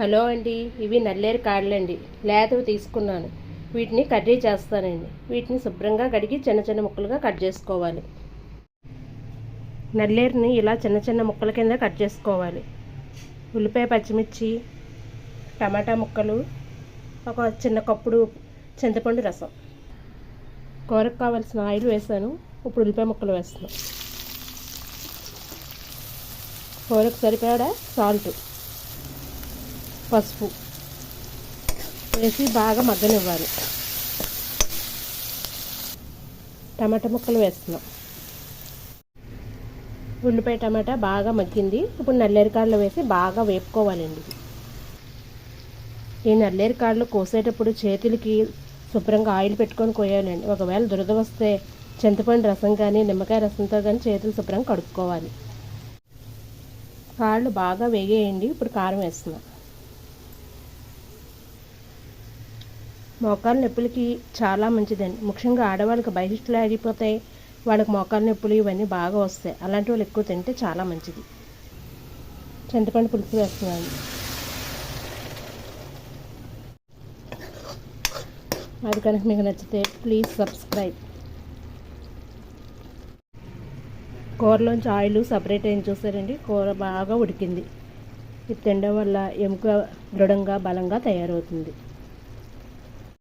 Hello అండి ఇవి నల్లేరు కాళ్ళండి లేతవి తీసుకున్నాను. వీటిని కర్రీ చేస్తానండి. వీటిని శుభ్రంగా కడిగి చిన్న చిన్న ముక్కలుగా కట్ చేసుకోవాలి. నల్లేరుని ఇలా చిన్న చిన్న ముక్కల కింద కట్ చేసుకోవాలి. ఉల్లిపాయ పచ్చిమిర్చి టమాటా ముక్కలు ఒక చిన్న కప్పుడు చింతపండు రసం. కూరకు కావాల్సిన ఆయిల్ వేసాను. ఇప్పుడు ఉల్లిపాయ ముక్కలు వేస్తున్నాను కూరకు సరిపడా సాల్ట్. పసుపు వేసి బాగా మగ్గనివ్వాలి. టమాటా ముక్కలు వేస్తున్నాం. ఉల్లిపాయ టమాటా బాగా మగ్గింది. ఇప్పుడు నల్లేరికాళ్ళు వేసి బాగా వేపుకోవాలండి. ఈ నల్లేరికాళ్ళు కోసేటప్పుడు చేతులకి శుభ్రంగా ఆయిల్ పెట్టుకొని కోయాలండి. ఒకవేళ దురద వస్తే చింతపండు రసం కానీ నిమ్మకాయ రసంతో కానీ చేతులు శుభ్రంగా కడుక్కోవాలి. కాళ్ళు బాగా వేగేయండి. ఇప్పుడు కారం వేస్తున్నాం. మోకాలు నొప్పులకి చాలా మంచిదండి ముఖ్యంగా ఆడవాళ్ళకి బహిష్టులు ఆగిపోతాయి వాళ్ళకి మోకాలు నొప్పులు ఇవన్నీ బాగా వస్తాయి. అలాంటి వాళ్ళు ఎక్కువ తింటే చాలా మంచిది. చింతపండు పులుసు వేస్తున్నాను. అది కనుక మీకు నచ్చితే ప్లీజ్ సబ్స్క్రైబ్. కూరలోంచి ఆయిల్ సపరేట్ అయిన చూసారండి? కూర బాగా ఉడికింది. ఇది తినడం వల్ల ఎముక దృఢంగా బలంగా తయారవుతుంది.